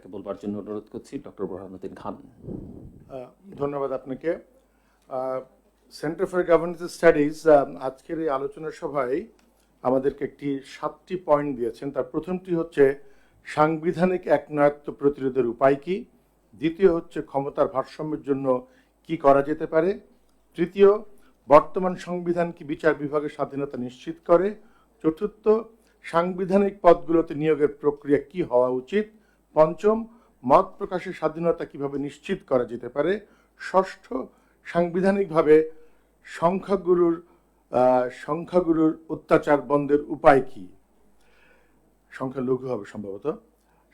তাকে বলবার জন্য অনুরোধ করছি, ডক্টর বোরহানুদ্দিন খান। ধন্যবাদ আপনাকে। সেন্টার ফর গভর্নেন্স স্টাডিজ আজকের এই আলোচনা সভায় আমাদেরকে একটি সাতটি পয়েন্ট দিয়েছেন। তার প্রথমটি হচ্ছে, সাংবিধানিক একনায়ত্ব প্রতিরোধের উপায় কি? দ্বিতীয় হচ্ছে, ক্ষমতার ভারসাম্যের জন্য কি করা যেতে পারে? তৃতীয়, বর্তমান সংবিধান কি বিচার বিভাগের স্বাধীনতা নিশ্চিত করে? চতুর্থ, সাংবিধানিক পদগুলোতে নিয়োগের প্রক্রিয়া কি হওয়া উচিত? পঞ্চম, মত প্রকাশের স্বাধীনতা কীভাবে নিশ্চিত করা যেতে পারে? ষষ্ঠ, সাংবিধানিকভাবে সংখ্যাগুরুর সংখ্যাগুরুর অত্যাচার বন্ধের উপায় কি? সংখ্যা লঘু হবে সম্ভবত।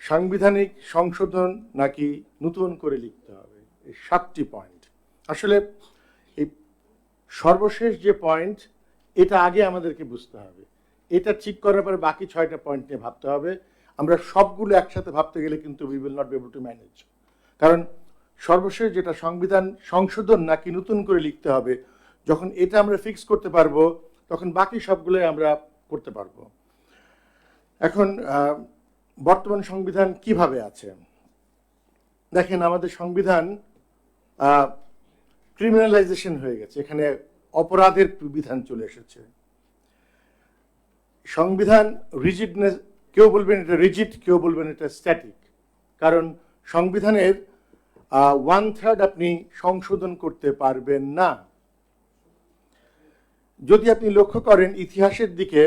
সাংবিধানিক সংশোধন নাকি নতুন করে লিখতে হবে? এই সাতটি পয়েন্ট। আসলে এই সর্বশেষ যে পয়েন্ট, এটা আগে আমাদেরকে বুঝতে হবে। এটা ঠিক করার পরে বাকি ছয়টা পয়েন্ট নিয়ে ভাবতে হবে। আমরা সবগুলো একসাথে ভাবতে গেলে কিন্তু we will not be able to manage কারণ সর্বশেষ যেটা সংবিধান সংশোধন নাকি নতুন করে লিখতে হবে, যখন এটা আমরা ফিক্স করতে পারব, তখন বাকি সবগুলোই আমরা করতে পারব। এখন বর্তমান সংবিধান কীভাবে আছে? দেখেন, আমাদের সংবিধান ক্রিমিনালাইজেশন হয়ে গেছে। এখানে অপরাধের বিধান চলে এসেছে। সংবিধান রিজিডনেস কেউ বলবেন এটা রিজিট কেউ বলবেন এটা স্ট্যাটিক কারণ সংবিধানের ওয়ান থার্ড আপনি সংশোধন করতে পারবেন না। যদি আপনি লক্ষ্য করেন ইতিহাসের দিকে,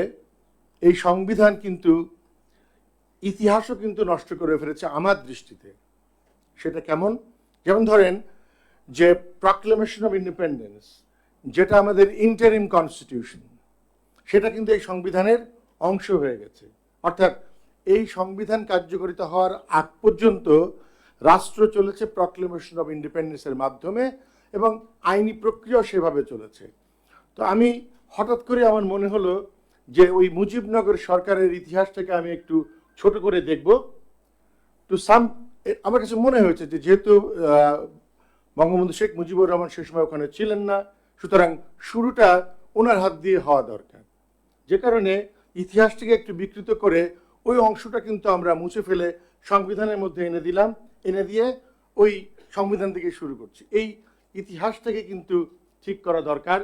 এই সংবিধান কিন্তু, ইতিহাসও কিন্তু নষ্ট করে ফেলেছে আমার দৃষ্টিতে। সেটা কেমন? যেমন ধরেন যে প্রক্লেমেশন অফ ইন্ডিপেন্ডেন্স যেটা আমাদের ইন্টারিম কনস্টিটিউশন সেটা কিন্তু এই সংবিধানের অংশ হয়ে গেছে। অর্থাৎ এই সংবিধান কার্যকরিত হওয়ার আগ পর্যন্ত রাষ্ট্র চলেছে প্রক্লেমেশন অফ ইন্ডিপেন্ডেন্সের মাধ্যমে এবং আইনি প্রক্রিয়াও সেভাবে চলেছে। তো আমি হঠাৎ করে আমার মনে হলো যে ওই মুজিবনগর সরকারের ইতিহাসটাকে আমি একটু ছোট করে দেখব। টু সাম আমার কাছে মনে হয়েছে যে যেহেতু বঙ্গবন্ধু শেখ মুজিবুর রহমান সে সময় ওখানে ছিলেন না, সুতরাং শুরুটা ওনার হাত দিয়ে হওয়া দরকার। যে কারণে ইতিহাসটিকে একটু বিকৃত করে ওই অংশটা কিন্তু আমরা মুছে ফেলে সংবিধানের মধ্যে এনে দিলাম, এনে দিয়ে ওই সংবিধান থেকে শুরু করছি। এই ইতিহাসটাকে কিন্তু ঠিক করা দরকার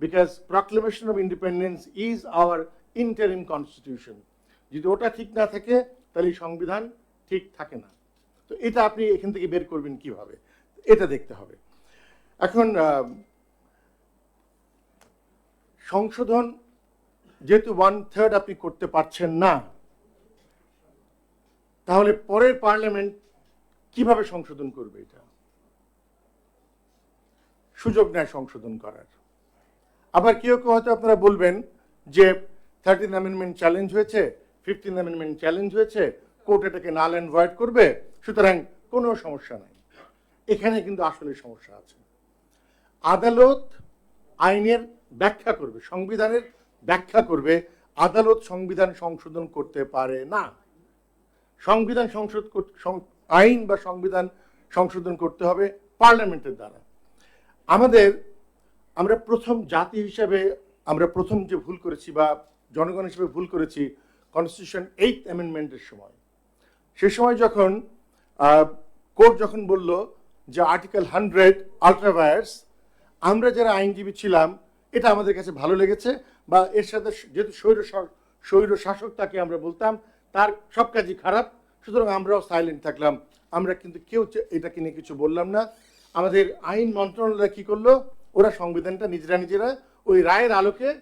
because proclamation of independence is our interim constitution যদি ওটা ঠিক না থাকে, তাহলে সংবিধান ঠিক থাকে না। তো এটা আপনি এখান থেকে বের করবেন কীভাবে? এটা দেখতে হবে। এখন সংশোধন যেহেতু ওয়ান থার্ড আপনি করতে পারছেন না, তাহলে পরের পার্লামেন্ট কীভাবে সংশোধন করবে এটা? সুযোগ নেয় সংশোধন করার। আবার কেউ কেউ হয়তো আপনারা বলবেন যে থার্টিন অ্যামেন্ডমেন্ট চ্যালেঞ্জ হয়েছে ফিফটিন অ্যামেন্ডমেন্ট চ্যালেঞ্জ হয়েছে কোর্ট এটাকে নাল অ্যান্ড ভয়েড করবে, সুতরাং কোনো সমস্যা নাই। এখানে কিন্তু আসলে সমস্যা আছে। আদালত আইনের ব্যাখ্যা করবে, সংবিধানের ব্যাখ্যা করবে, আদালত সংবিধান সংশোধন করতে পারে না। সংবিধান সংশোধ আইন বা সংবিধান সংশোধন করতে হবে পার্লামেন্টের দ্বারা। আমাদের, আমরা প্রথম জাতি হিসাবে, আমরা প্রথম যে ভুল করেছি বা জনগণ হিসেবে ভুল করেছি কনস্টিটিউশন এইট অ্যামেন্ডমেন্টের সময়। সে সময় যখন কোর্ট যখন বলল যে আর্টিকেল হান্ড্রেড আলট্রাভায়ার্স আমরা যারা আইনজীবী ছিলাম এটা আমাদের কাছে ভালো লেগেছে বা এর সাথে যেহেতু শৈর শা- স্বৈর শাসক তাকে আমরা বলতাম, তার সব কাজই খারাপ। সুতরাং আমরাও সাইলেন্ট থাকলাম। আমরা কিন্তু কেউ এটাকে নিয়ে কিছু বললাম না। আমাদের আইন মন্ত্রণালয় কি করল? ওরা সংবিধানটা নিজেরা নিজেরা ওই রায়ের আলোকে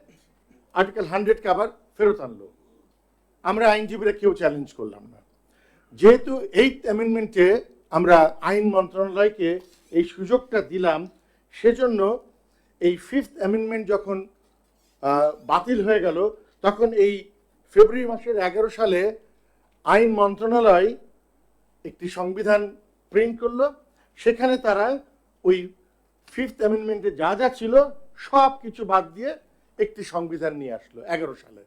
আর্টিকেল হান্ড্রেডকে আবার ফেরত আনলো। আমরা আইনজীবীরা কেউ চ্যালেঞ্জ করলাম না। যেহেতু এইট অ্যামেন্ডমেন্টে আমরা আইন মন্ত্রণালয়কে এই সুযোগটা দিলাম, সেজন্য এই ফিফথ অ্যামেন্ডমেন্ট যখন বাতিল হয়ে গেল, তখন এই ফেব্রুয়ারি মাসের এগারো সালে আইন মন্ত্রণালয় একটি সংবিধান প্রিন্ট করল। সেখানে তারা ওই ফিফথ অ্যামেন্ডমেন্টে যা যা ছিল, সব কিছু বাদ দিয়ে একটি সংবিধান নিয়ে আসলো এগারো সালে।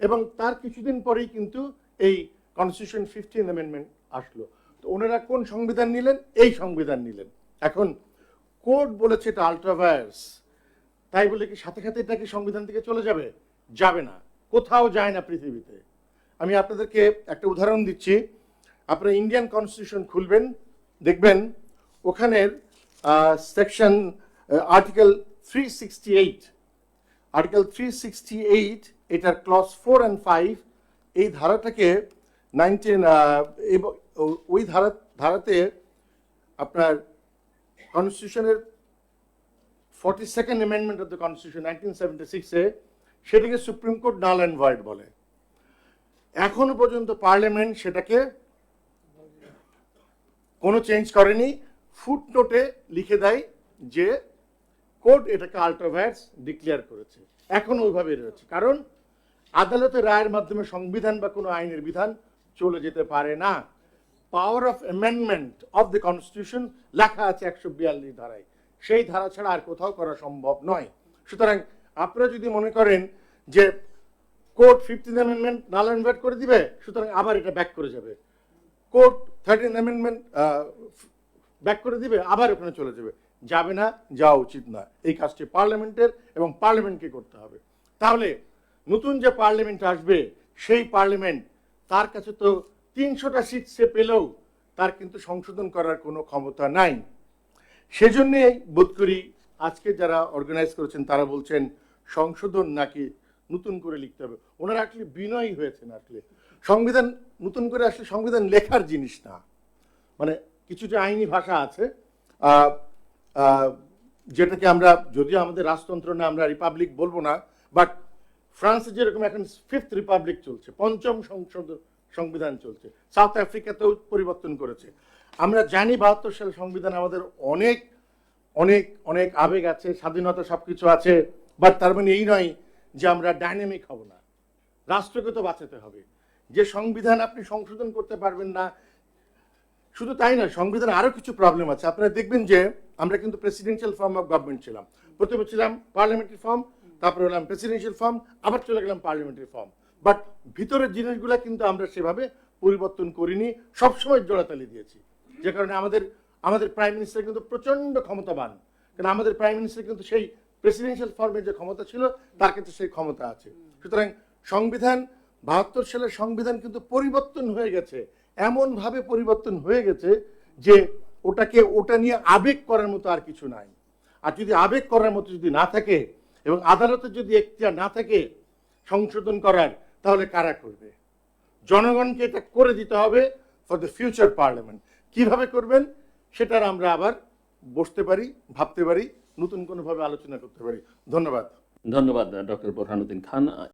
এবং তার কিছুদিন পরেই কিন্তু এই কনস্টিটিউশন ফিফটিন অ্যামেন্ডমেন্ট আসলো। তো ওনারা কোন সংবিধান নিলেন? এই সংবিধান নিলেন। এখন কোর্ট বলেছে এটা আলট্রাভায়ার্স তাই বলে কি সাথে সাথে এটা কি সংবিধান থেকে চলে যাবে? যাবে না। কোথাও যায় না পৃথিবীতে। আমি আপনাদেরকে একটা উদাহরণ দিচ্ছি। আপনারা ইন্ডিয়ান কনস্টিটিউশন খুলবেন, দেখবেন ওখানের section article three sixty eight article three sixty eight এটার ক্লস ফোর অ্যান্ড ফাইভ এই ধারাটাকে নাইনটিন ওই ধারা, ধারাতে আপনার কনস্টিটিউশনের forty second amendment of the constitution nineteen seventy সিক্সে সেটাকে supreme court null and void বলে। এখনও পর্যন্ত পার্লামেন্ট সেটাকে কোনো চেঞ্জ করেনি। ফুটনোটে লিখে দেয় যে কোর্ট এটাকে আল্ট্রাভায়ার্স ডিক্লেয়ার করেছে। এখনও ওইভাবে রয়েছে। কারণ আদালতের রায়ের মাধ্যমে সংবিধান বা কোনো আইনের বিধান চলে যেতে পারে না। Power of amendment of the constitution লেখা আছে একশো বিয়াল্লিশ ধারায়। সেই ধারা ছাড়া আর কোথাও করা সম্ভব নয়। সুতরাং আপনারা যদি মনে করেন যে court fifteen amendment null and করে দিবে, সুতরাং আবার এটা ব্যাক করে যাবে। কোর্ট থার্টিন অ্যামেন্ডমেন্ট ব্যাক করে দিবে, আবার ওখানে চলে যাবে। যাবে না, যাওয়া উচিত না এই কাজটি পার্লামেন্টের এবং পার্লামেন্টকে করতে হবে। তাহলে নতুন যে পার্লামেন্ট আসবে, সেই পার্লামেন্ট তার কাছে তো তিনশোটা সিট সে পেলেও তার কিন্তু সংশোধন করার কোনো ক্ষমতা নাই। সেজন্যে বোধ করি আজকে যারা অর্গানাইজ করেছেন, তারা বলছেন সংশোধন নাকি নতুন করে লিখতে হবে। ওনারা আসলে বিনয়ী হয়েছেন আসলে সংবিধান, নতুন করে আসলে সংবিধান লেখার জিনিস না। মানে কিছু যে আইনি ভাষা আছে। যেটাকে আমরা, যদিও আমাদের রাজতন্ত্র না, আমরা রিপাবলিক বলব না, বাট ফ্রান্সে যেরকম এখন ফিফথ রিপাবলিক চলছে, পঞ্চম সংসদ সংবিধান চলছে, সাউথ আফ্রিকাতেও পরিবর্তন করেছে। আমরা জানি বাহাত্তর সালের সংবিধান আমাদের অনেক অনেক অনেক আবেগ আছে, স্বাধীনতা সবকিছু আছে বাট তার মানে এই নয় যে আমরা ডাইনামিক হব না। রাষ্ট্রকে তো বাঁচাতে হবে। যে সংবিধান আপনি সংশোধন করতে পারবেন না, শুধু তাই নয়, সংবিধান আরও কিছু প্রবলেম আছে। আপনারা দেখবেন যে আমরা কিন্তু প্রেসিডেন্সিয়াল ফর্ম অফ গভর্নমেন্ট ছিলাম। প্রথমে ছিলাম পার্লামেন্টারি ফর্ম তারপরে হলাম প্রেসিডেন্সিয়াল ফর্ম আবার চলে গেলাম পার্লামেন্টারি ফর্ম বাট ভিতরের জিনিসগুলো কিন্তু আমরা সেভাবে পরিবর্তন করিনি, সবসময় জোড়াতালি দিয়েছি। যে কারণে আমাদের আমাদের প্রাইম মিনিস্টার কিন্তু প্রচণ্ড ক্ষমতাবান। কারণ আমাদের প্রাইম মিনিস্টার কিন্তু সেই প্রেসিডেন্সিয়াল ফর্মের যে ক্ষমতা ছিল, তার কাছে সেই ক্ষমতা আছে। সুতরাং সংবিধান, বাহাত্তর সালের সংবিধান কিন্তু পরিবর্তন হয়ে গেছে, এমনভাবে পরিবর্তন হয়ে গেছে যে ওটাকে, ওটা নিয়ে আবেগ করার মতো আর কিছু নাই। আর যদি আবেগ করার মতো যদি না থাকে এবং আদালতের যদি এখতিয়ার না থাকে সংশোধন করার, তাহলে কারা করবে? জনগণকে এটা করে দিতে হবে ফর দ্য ফিউচার পার্লামেন্ট কীভাবে করবেন সেটার আমরা আবার বসতে পারি, ভাবতে পারি, নতুন কোনোভাবে আলোচনা করতে পারি। ধন্যবাদ। ধন্যবাদ, ডক্টর বোরহানুদ্দিন খান।